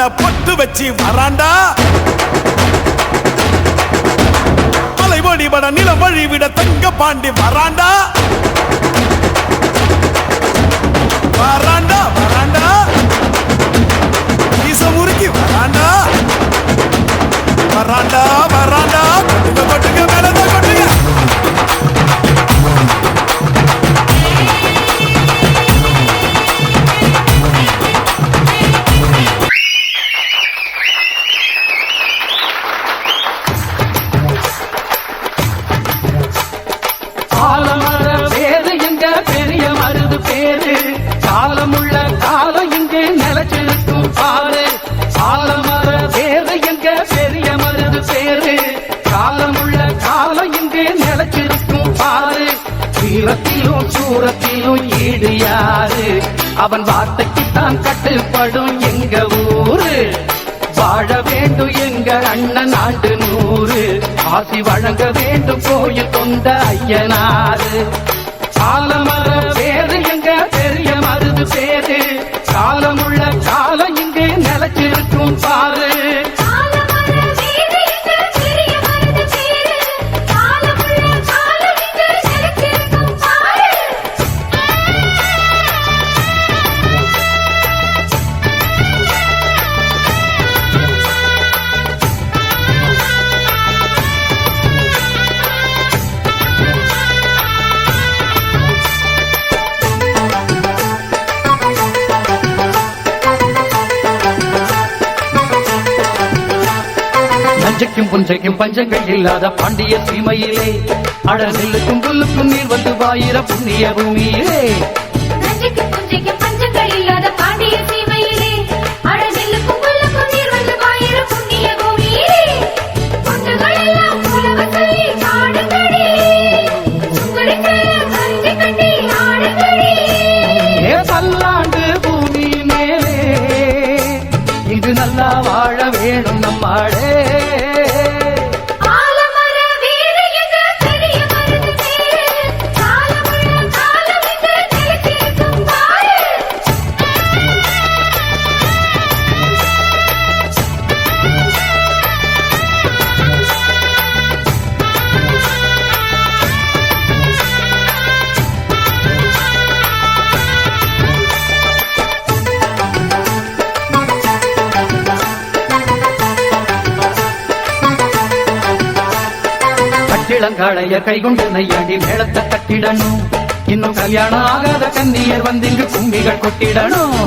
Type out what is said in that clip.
பொண்ண பொட்டு வச்சு வராண்டா? மலைவடி வட நிலம் வழி விட தங்க பாண்டி வராண்டா? காலமர பேரு எங்க பெரிய மருது பேரு? காலமுள்ள காலம் இங்கே நிலச்சிருக்கும் பாரு. காலமர பேரு எங்க பெரிய மருது பேரு? காலமுள்ள காலம் இங்கே நிலச்சிருக்கும் பாரு. வீரத்திலும் சூரத்திலும் ஈடு யாரு? அவன் வார்த்தைக்குத்தான் கட்டுப்படும் எங்க ஊர். வாழ வேண்டும் எங்கள் அண்ணன் ஆண்டு நூறு. ஆசி வழங்க வேண்டும் கோயில் கொண்ட ஐயனாறு. காலமர நஞ்சைக்கும் புஞ்சைக்கும் பஞ்சங்கள் இல்லாத பாண்டிய சீமையிலே. அட நெல்லுக்கும் புல்லுக்கும் நீர் வந்து வாயிர புண்ணிய பூமியிலே. நஞ்சைக்கு கட்டிளங்காளைய கைகொண்டு நையாண்டி மேளத்தை கட்டிடணும். இன்னும் கல்யாணம் ஆகாத கன்னியர் வந்து இங்கு கும்பிகள் கொட்டிடணும்.